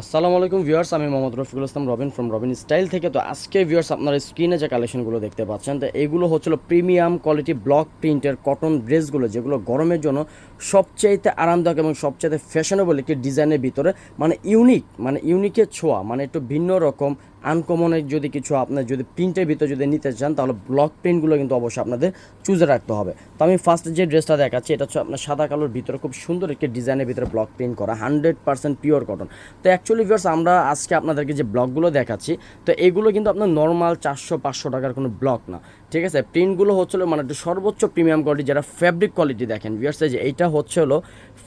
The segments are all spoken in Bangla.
আসসালামু আলাইকুম ভিউয়ার্স, আমি Mohammad Rafiqul Islam, Robin from Robin style থেকে। তো আজকে ভিউয়ার্স আপনারা স্ক্রিনে যে কালেকশনগুলো দেখতে পাচ্ছেন, তো এগুলো হচ্ছিল প্রিমিয়াম কোয়ালিটি ব্লক প্রিন্টের কটন ড্রেসগুলো যেগুলো গরমের জন্য সবচাইতে আরামদায়ক এবং সবচাইতে ফ্যাশনেবল একটি ডিজাইনের ভিতরে। মানে ইউনিক মানে ইউনিকের ছোঁয়া মানে একটু ভিন্ন রকম আনকমনের যদি কিছু আপনার যদি প্রিন্টের ভিতরে যদি নিতে চান, তাহলে ব্লক প্রিন্টগুলো কিন্তু অবশ্যই আপনাদের চুজে রাখতে হবে। তো আমি ফার্স্ট যে ড্রেসটা দেখাচ্ছি, এটা হচ্ছে আপনার সাদা কালোর ভিতরে খুব সুন্দর একটি ডিজাইনের ভিতরে ব্লক প্রিন্ট করা হান্ড্রেড পার্সেন্ট পিওর কটন তো অ্যাকচুয়ালি ভিউয়ার্স আমরা আজকে আপনাদেরকে যে ব্লকগুলো দেখাচ্ছি, তো এগুলো কিন্তু আপনার নর্মাল চারশো পাঁচশো টাকার কোনো ব্লক না। ঠিক আছে প্রিন্টগুলো হচ্ছিল মানে একটু সর্বোচ্চ প্রিমিয়াম কোয়ালিটি যারা ফ্যাব্রিক কোয়ালিটি দেখেন এই যে এইটা হচ্ছে হলো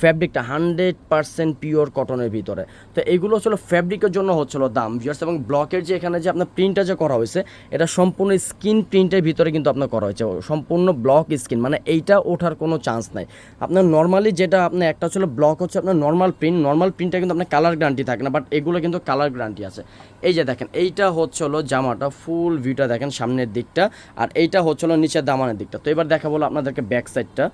ফ্যাব্রিকটা হান্ড্রেড পার্সেন্ট পিওর কটনের ভিতরে। তো এইগুলো হচ্ছিল ফ্যাব্রিকের জন্য হচ্ছিল দাম ভিউয়ার্স এবং ব্লকের যে এখানে যে আপনার প্রিন্টটা যে করা হয়েছে, এটা সম্পূর্ণ স্কিন প্রিন্টের ভিতরে কিন্তু আপনার করা হয়েছে, সম্পূর্ণ ব্লক স্কিন মানে এইটা ওঠার কোনো চান্স নাই। আপনার নর্মালি যেটা আপনার একটা ছিল ব্লক হচ্ছে আপনার নর্মাল প্রিন্ট নর্মাল প্রিন্টটা কিন্তু আপনার কালার গ্যারান্টি থাকে না বাট এগুলো কিন্তু কালার গ্যারান্টি আছে। এই যে দেখেন, এইটা হচ্ছে হলো জামাটা ফুল ভিউটা দেখেন, সামনের দিকটা, আর এইটা হচ্ছিল নিচের দামানের দিকটা। তো এবার দেখা বলো আপনাদেরকে ব্যাক সাইডটা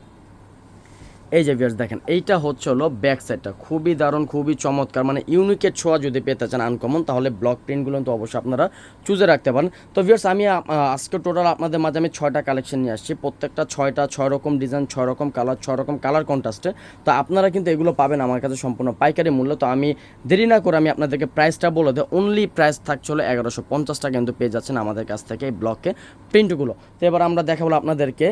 এই যে ভিউয়ার্স দেখেন এইটা হচ্ছে হলো ব্যাক সাইডটা খুবই দারুণ খুবই চমৎকার। মানে ইউনিকের ছোঁয়া যদি পেতে চান আনকমন তাহলে ব্লক প্রিন্টগুলো তো অবশ্যই আপনারা চুজে রাখতে পারেন। তো ভিউয়ার্স আমি আজকে টোটাল আপনাদের মাঝে আমি ছয়টা কালেকশন নিয়ে আসছি। প্রত্যেকটা ছয়টা ছয় রকম ডিজাইন ছয় রকম কালার ছয় রকম কালার কন্ট্রাস্টে তো আপনারা কিন্তু এগুলো পাবেন আমার কাছে সম্পূর্ণ পাইকারি মূল্য। তো আমি দেরি না করে আমি আপনাদেরকে প্রাইসটা বলে দেয় অনলি প্রাইস থাকছে হলো এগারোশো পঞ্চাশ টাকা কিন্তু পেয়ে যাচ্ছেন আমাদের কাছ থেকে এই ব্লকে প্রিন্টগুলো তো এবার আমরা দেখাবো আপনাদেরকে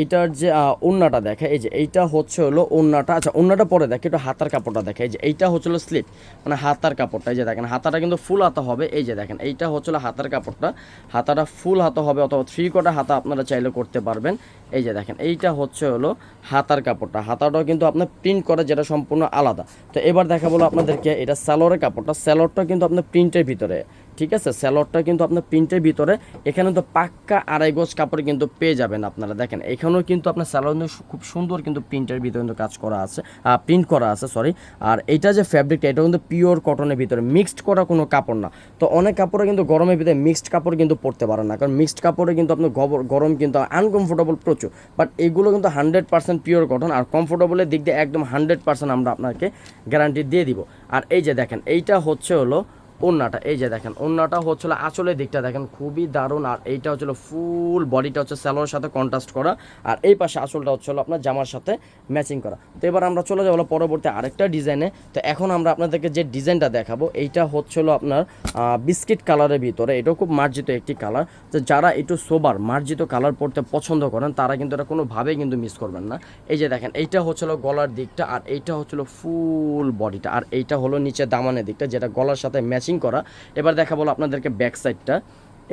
এইটার যে আহ, ওড়নাটা দেখে। এই যে এইটা হচ্ছে হলো ওড়নাটা আচ্ছা ওড়নাটা পরে দেখে, একটু হাতার কাপড়টা দেখে। এই যে এইটা হচ্ছে হলো স্লিপ মানে হাতার কাপড়টা। এই যে দেখেন, হাতাটা কিন্তু ফুল হাতা হবে। এই যে দেখেন, এইটা হচ্ছে হলো হাতার কাপড়টা। হাতাটা ফুল হাতা হবে, অথবা থ্রি কোটা হাতা আপনারা চাইলে করতে পারবেন। এই যে দেখেন, এইটা হচ্ছে হলো হাতার কাপড়টা। হাতাটাও কিন্তু আপনার প্রিন্ট করা, যেটা সম্পূর্ণ আলাদা। তো এবার দেখা বলো আপনাদেরকে, এটা স্যালোরের কাপড়টা। স্যালোরটা কিন্তু আপনার প্রিন্টের ভিতরে। ঠিক আছে? স্যালোডটা কিন্তু আপনার প্রিন্টের ভিতরে। এখানে তো পাক্কা আড়াই গজ কাপড় কিন্তু পেয়ে যাবেন আপনারা। দেখেন, এখানেও কিন্তু আপনার স্যালোড খুব সুন্দর কিন্তু প্রিন্টের ভিতরে কিন্তু কাজ করা আছে। প্রিন্ট করা আছে সরি আর এইটা যে ফ্যাব্রিকটা এটা কিন্তু পিওর কটনের ভিতরে। মিক্সড করা কোনো কাপড় না। তো অনেক কাপড়ে কিন্তু গরমের ভিতরে মিক্সড কাপড় কিন্তু পরতে পারেন না। কারণ মিক্সড কাপড়ে কিন্তু আপনার গরম কিন্তু আনকমফোর্টেবল প্রচুর। বাট এগুলো কিন্তু হান্ড্রেড পার্সেন্ট পিওর কটন আর কমফোর্টেবলের দিক দিয়ে একদম হান্ড্রেড পার্সেন্ট আমরা আপনাকে গ্যারান্টি দিয়ে দিব। আর এই যে দেখেন, এইটা হচ্ছে হলো ওন্নাটা, এই যে দেখেন, ওন্নাটা হচ্ছিল আঁচলের দিকটা, দেখেন, খুবই দারুণ, আর এইটা হচ্ছিল ফুল বডিটা হচ্ছে স্যালোর সাথে কন্ট্রাস্ট করা, আর এই পাশে আঁচলটা হচ্ছিল আপনার জামার সাথে ম্যাচিং করা। তো এবার আমরা চলে যাব পরবর্তী আরেকটা ডিজাইনে। তো এখন আমরা আপনাদেরকে যে ডিজাইনটা দেখাবো, এইটা হচ্ছিল আপনার বিস্কিট কালারের ভিতরে, এটাও খুব মার্জিত একটি কালার তো যারা একটু সোবার মার্জিত কালার পরতে পছন্দ করেন, তারা কিন্তু এটা কোনোভাবেই কিন্তু মিস করবেন না। এই যে দেখেন, এইটা হচ্ছিল গলার দিকটা, আর এইটা হচ্ছিল ফুল বডিটা আর এইটা হলো নিচে দামানের দিকটা, যেটা গলার সাথে ম্যাচিং করা। এবার দেখা বলো আপনাদেরকে ব্যাক সাইডটা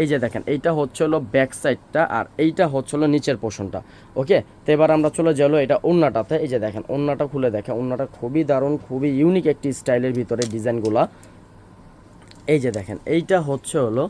এই যে দেখেন, এইটা হচ্ছে হলো ব্যাক সাইডটা আর এইটা হচ্ছে হলো নিচের পোষণটা ওকে তো এবার আমরা চলে যেলো এটা ওন্নাটাতে এই যে দেখেন ওন্নাটা খুলে দেখেন। ওন্নাটা খুবই দারুণ, খুবই ইউনিক একটি স্টাইলের ভিতরে ডিজাইনগুলা এই যে দেখেন, এইটা হচ্ছে হলো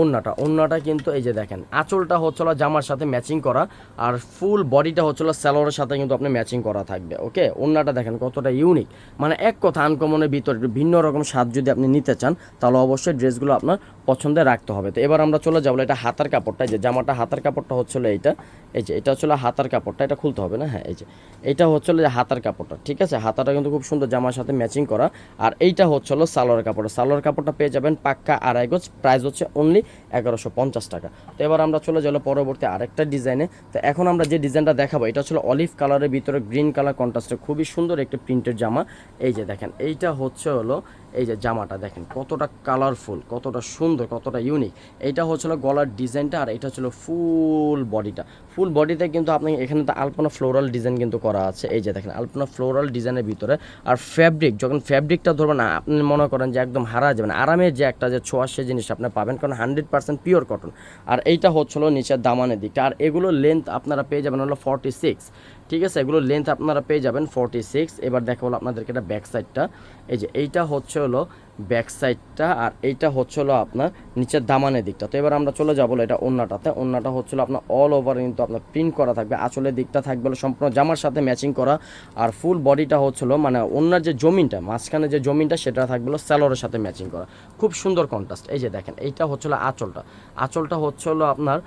ওন্নাটা ওন্নাটা কিন্তু এই যে দেখেন, আঁচলটা হচ্ছিল জামার সাথে ম্যাচিং করা আর ফুল বডিটা হচ্ছিল স্যালোয়ারের সাথে কিন্তু আপনি ম্যাচিং করা থাকবে ওকে ওন্নাটা দেখেন কতটা ইউনিক মানে এক কথা আনকমনের ভিতরে ভিন্ন রকম স্বাদ যদি আপনি নিতে চান, তাহলে অবশ্যই ড্রেসগুলো আপনার পছন্দে রাখতে হবে। তো এবার আমরা চলে যাব এটা হাতার কাপড়টা যে জামাটা হাতার কাপড়টা হচ্ছিল এইটা, এই যে এটা হচ্ছিল হাতার কাপড়টা, এটা খুলতে হবে না? হ্যাঁ এই যে এইটা হচ্ছিল যে হাতার কাপড়টা, ঠিক আছে? হাতাটা কিন্তু খুব সুন্দর জামার সাথে ম্যাচিং করা। আর এইটা হচ্ছিল সালোয়ার কাপড়। সালোয়ার কাপড়টা পেয়ে যাবেন পাক্কা আড়াই গজ প্রাইস হচ্ছে অনলি এগারোশো পঞ্চাশ টাকা। তো এবার আমরা চলে যাব পরবর্তী আরেকটা ডিজাইনে তো এখন আমরা যে ডিজাইনটা দেখাবো, এটা হচ্ছে অলিভ কালারের ভিতরে গ্রিন কালার কন্ট্রাস্টে খুবই সুন্দর একটি প্রিন্টের জামা। এই যে দেখেন, এইটা হচ্ছে হলো এই যে জামাটা দেখেন, কতটা কালারফুল কতটা সুন্দর, কতটা ইউনিক এইটা হচ্ছিল গলার ডিজাইনটা আর এটা ছিল ফুল বডিটা ফুল বডিতে কিন্তু আপনি এখানে তো আলপনা ফ্লোরাল ডিজাইন কিন্তু করা আছে। এই যে দেখেন আলপনা ফ্লোরাল ডিজাইনের ভিতরে আর ফ্যাব্রিক যখন ফ্যাব্রিকটা ধরবেন না, আপনি মনে করেন যে একদম হারা যাবেন আরামের যে একটা যে ছোঁয়া সে জিনিস আপনি পাবেন, কারণ হান্ড্রেড পার্সেন্ট পিওর কটন আর এইটা হচ্ছিল নিচের দামানের দিকটা। আর এগুলো লেন্থ আপনারা পেয়ে যাবেন হলো ফর্টি সিক্স ঠিক আছে এগুলো লেন্থ আপনারা পেয়ে যাবেন ফর্টি সিক্স এবার দেখা হলো আপনাদেরকে এটা ব্যাক সাইডটা এই যে এইটা হচ্ছে হলো ব্যাক সাইডটা আর এইটা হচ্ছে হলো আপনার নিচের দামানের দিকটা। তো এবার আমরা চলে যাব এটা ওন্নাটাতে। ওন্নাটা হচ্ছিল আপনার অল ওভার কিন্তু আপনার প্রিন্ট করা থাকবে আঁচলের দিকটা থাকবে সম্পূর্ণ জামার সাথে ম্যাচিং করা। আর ফুল বডিটা হচ্ছিল মানে ওনার যে জমিনটা, মাঝখানে যে জমিনটা, সেটা থাকবে স্যালোরের সাথে ম্যাচিং করা। খুব সুন্দর কন্ট্রাস্ট এই যে দেখেন, এইটা হচ্ছিল আঁচলটা। আঁচলটা হচ্ছিল আপনার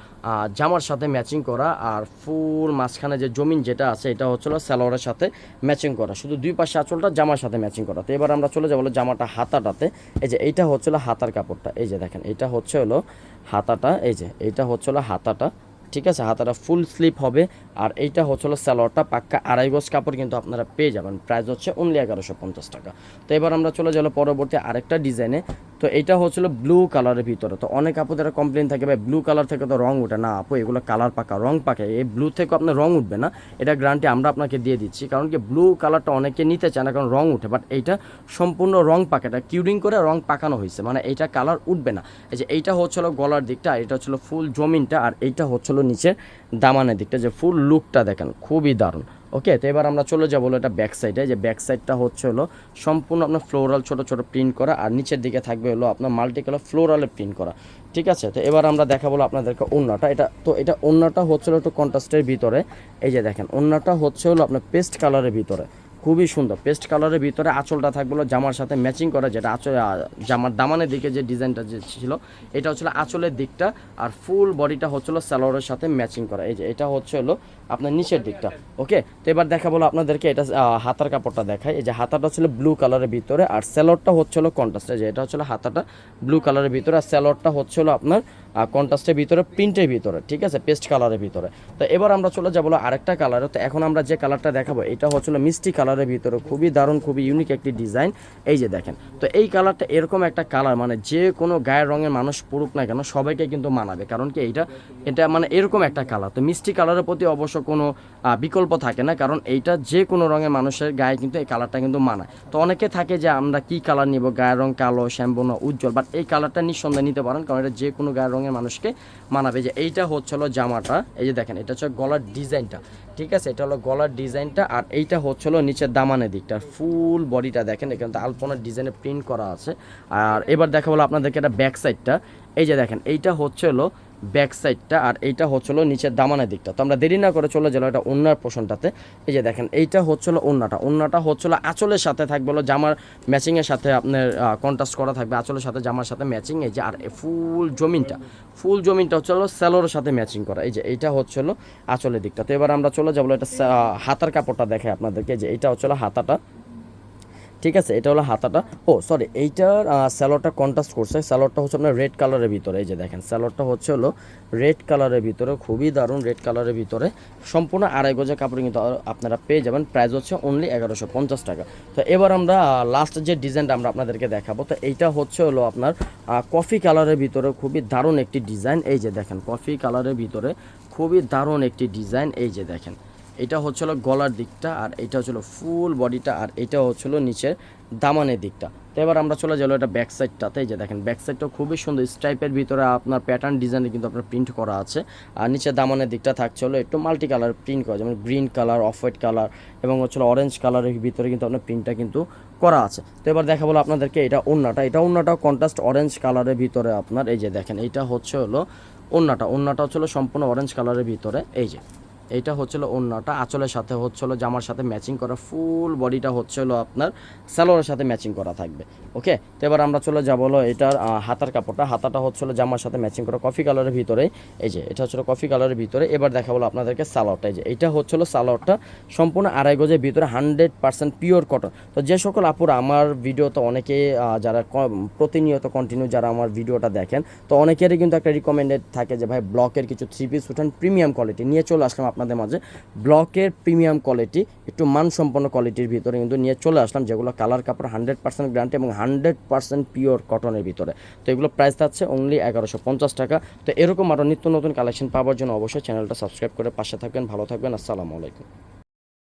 জামার সাথে ম্যাচিং করা, আর ফুল মাঝখানে যে জমিন যেটা আছে, এটা হচ্ছিল স্যালোরের সাথে ম্যাচিং করা। শুধু দুই পাশে আঁচলটা জামার সাথে ম্যাচিং করা। তো এবার আমরা চলে যাব জামাটা হাতাটাতে। সাথে, এই যে এইটা হচ্ছিল হাতার কাপড়টা। এই যে দেখেন এটা হচ্ছে হলো হাতাটা, এই যে এইটা হচ্ছিল হাতাটা। ঠিক আছে? হাতাটা ফুল স্লিপ হবে। আর এইটা হচ্ছে হলো স্যালোয়ারটা পাক্কা আড়াই গজ কাপড় কিন্তু আপনারা পেয়ে যাবেন। প্রাইস হচ্ছে অনলি এগারোশো পঞ্চাশ টাকা। তো এবার আমরা চলে গেলো পরবর্তী আরেকটা ডিজাইনে তো এটা হচ্ছিল ব্লু কালারের ভিতরে। তো অনেক আপুদের কমপ্লেন থাকে, ভাই ব্লু কালার থেকে তো রং উঠে না আপু, এগুলো কালার পাকা, রং পাকে। এই ব্লু থেকে আপনার রং উঠবে না। এটা গ্যারান্টি আমরা আপনাকে দিয়ে দিচ্ছি। কারণ কি ব্লু কালারটা অনেকে নিতে চায় না, কারণ রং উঠে। বাট এইটা সম্পূর্ণ রং পাকে। এটা কিউরিং করে রং পাকানো হয়েছে। মানে এইটা কালার উঠবে না। এই যে এইটা হচ্ছিল গলার দিকটা এটা হচ্ছিল ফুল জমিনটা, আর এইটা হচ্ছিল নিচের দামানের দিকটা, যে ফুল লুকটা দেখেন, খুবই দারুণ। ওকে তো এবার আমরা চলে যাব এটা ব্যাক সাইডে যে ব্যাক সাইডটা হচ্ছে হলো সম্পূর্ণ আপনার ফ্লোরাল ছোট ছোট প্রিন্ট করা, আর নিচের দিকে থাকবে হলো আপনার মাল্টি কালার ফ্লোরালে প্রিন্ট করা। ঠিক আছে? তো এবার আমরা দেখাবো আপনাদেরকে ওন্নাটা। এটা, তো এটা ওন্নাটা হচ্ছে হলো একটু কন্ট্রাস্টের ভিতরে। এই যে দেখেন, ওন্নাটা হচ্ছে হলো আপনার পেস্ট কালারের ভিতরে। খুবই সুন্দর। পেস্ট কালারের ভিতরে আঁচলটা থাকবে জামার সাথে ম্যাচিং করা, যেটা আঁচল জামার দামানের দিকে যে ডিজাইনটা যে ছিল, এটা হচ্ছিল আঁচলের দিকটা আর ফুল বডিটা হচ্ছিল স্যালোয়ারের সাথে ম্যাচিং করা। এই যে, এটা হচ্ছে হলো আপনার নিচের দিকটা। ওকে? তো এবার দেখা বলো আপনাদেরকে এটা হাতার কাপড়টা দেখায় এই যে হাতাটা ছিল ব্লু কালারের ভিতরে আর স্যালোয়ারটা হচ্ছিল কন্ট্রাস্টে যে, এটা হচ্ছিল হাতাটা ব্লু কালারের ভিতরে আর স্যালোয়ারটা হচ্ছিল আপনার কন্ট্রাস্টের ভিতরে, প্রিন্টের ভিতরে, ঠিক আছে? পেস্ট কালারের ভিতরে। তো এবার আমরা চলে যাব আরেকটা কালারে। তো এখন আমরা যে কালারটা দেখাবো, এটা হচ্ছিল মিষ্টি কালারের ভিতরে। খুবই দারুণ, খুবই ইউনিক একটি ডিজাইন এই যে দেখেন, তো এই কালারটা এরকম একটা কালার মানে যে কোনো গায়ের রঙের মানুষ পড়ুক না কেন, সবাইকে কিন্তু মানাবে। কারণ কি এইটা, এটা মানে এরকম একটা কালার। তো মিষ্টি কালারের প্রতি অবশ্য কোনো বিকল্প থাকে না, কারণ এইটা যে কোনো রঙের মানুষের গায়ে কিন্তু এই কালারটা কিন্তু মানায়। তো অনেকে থাকে যে আমরা কি কালার নিব? গায়ের রং কালো শ্যাম্বন উজ্জ্বল বাট এই কালারটা নিঃসন্দেহে নিতে পারেন, কারণ এটা যে কোনো গায়ের রঙের মানুষকে মানাবে যে এইটা হচ্ছে হলো জামাটা। এই যে দেখেন, এটা হচ্ছে গলার ডিজাইনটা। ঠিক আছে? এটা হলো গলার ডিজাইনটা আর এইটা হচ্ছে হলো নিচের দামানের দিকটা। ফুল বডিটা দেখেন, এখানে তো আলপনার ডিজাইনে প্রিন্ট করা আছে। আর এবার দেখা বলো আপনাদেরকে এটা ব্যাক সাইডটা এই যে দেখেন, এইটা হচ্ছে হলো ব্যাক সাইডটা আর এইটা হচ্ছিল নিচের দামানের দিকটা। তো আমরা দেরি না করে চলে গেলাম এটা অন্যার পোষণটাতে। এই যে দেখেন, এইটা হচ্ছিল অন্যটা অন্যটা হচ্ছিল আঁচলের সাথে থাকবে হলো জামার ম্যাচিংয়ের সাথে আপনার কন্ট্রাস্ট করা থাকবে আঁচলের সাথে, জামার সাথে ম্যাচিং এই যে, আর ফুল জমিনটা। ফুল জমিনটা হচ্ছে হলো স্যালোর সাথে ম্যাচিং করা। এই যে এইটা হচ্ছে হলো আঁচলের দিকটা। তো এবার আমরা চলে যাব এটা হাতার কাপড়টা দেখে আপনাদেরকে। যে এইটা হচ্ছে হাতাটা। ঠিক আছে, এটা হলো হাতাটা। ও সরি এইটার স্যালোডটা কন্ট্রাস্ট করছে। স্যালোডটা হচ্ছে আপনার রেড কালারের ভিতরে, এই যে দেখেন স্যালোডটা হচ্ছে হলো রেড কালারের ভিতরে, খুবই দারুণ রেড কালারের ভিতরে। সম্পূর্ণ আড়াই গজের কাপড় কিন্তু আপনারা পেয়ে যাবেন। প্রাইস হচ্ছে অনলি এগারোশো পঞ্চাশ টাকা। তো এবার আমরা লাস্ট যে ডিজাইনটা আমরা আপনাদেরকে দেখাবো, তো এইটা হচ্ছে হলো আপনার কফি কালারের ভিতরে খুবই দারুণ একটি ডিজাইন এই যে দেখেন কফি কালারের ভিতরে খুবই দারুণ একটি ডিজাইন এই যে দেখেন এটা হচ্ছিল গলার দিকটা আর এটা হচ্ছিল ফুল বডিটা আর এটা হচ্ছিল নিচের দামানের দিকটা। তো এবার আমরা চলে যাব এটা ব্যাক সাইডটাতে এই যে দেখেন ব্যাক সাইডটা খুবই সুন্দর। স্ট্রাইপের ভিতরে আপনার প্যাটার্ন ডিজাইনে কিন্তু আপনার প্রিন্ট করা আছে। আর নিচে দামানের দিকটা থাকছে হলো একটু মাল্টি কালার প্রিন্ট করা, যেমন green colour off white colour এবং হচ্ছিল অরেঞ্জ কালারের ভিতরে কিন্তু আপনার প্রিন্টটা কিন্তু করা আছে। তো এবার দেখা বলো আপনাদেরকে এটা ওন্নাটা এটা ওন্নাটাও কন্ট্রাস্ট অরেঞ্জ কালারের ভিতরে আপনার, এই যে দেখেন, এইটা হচ্ছে হলো ওন্নাটা ওন্নাটা হচ্ছে সম্পূর্ণ অরেঞ্জ কালারের ভিতরে। এই যে এইটা হচ্ছিল অন্যটা আঁচলের সাথে হচ্ছিল জামার সাথে ম্যাচিং করা ফুল বডিটা হচ্ছিল আপনার স্যালোয়ারের সাথে ম্যাচিং করা থাকবে ওকে তো এবার আমরা চলে যাব হলো এটার হাতার কাপড়টা, হাতাটা হচ্ছিল জামার সাথে ম্যাচিং করা কফি কালারের ভিতরে, এই যে, এটা হচ্ছিল কফি কালারের ভিতরে, এবার দেখা বলো আপনাদেরকে সালোয়ারটা এই যে এটা হচ্ছিল সালোয়ারটা সম্পূর্ণ আড়াই গজের ভিতরে হান্ড্রেড পার্সেন্ট পিওর কটন তো যে সকল আপুরা, আমার ভিডিওতে অনেকে যারা প্রতিনিয়ত কন্টিনিউ যারা আমার ভিডিওটা দেখেন, তো অনেকেরই কিন্তু একটা রিকমেন্ডেড থাকে যে, ভাই ব্লকের কিছু থ্রি পিস উঠান প্রিমিয়াম কোয়ালিটি নিয়ে চলে আসলাম আপনাদের মাঝে। ব্লকের প্রিমিয়াম কোয়ালিটি, একটু মানসম্পন্ন কোয়ালিটির ভিতরে কিন্তু নিয়ে চলে আসলাম, যেগুলো কালার কাপড় হান্ড্রেড পার্সেন্ট গ্রান্ট এবং হান্ড্রেড পার্সেন্ট পিওর কটনের ভিতরে। তো এগুলো প্রাইস থাকছে অনলি এগারোশো পঞ্চাশ টাকা। তো এরকম আরও নিত্য নতুন কালেকশন পাওয়ার জন্য অবশ্যই চ্যানেলটা সাবস্ক্রাইব করে পাশে থাকবেন, ভালো থাকবেন, আসসালামু আলাইকুম।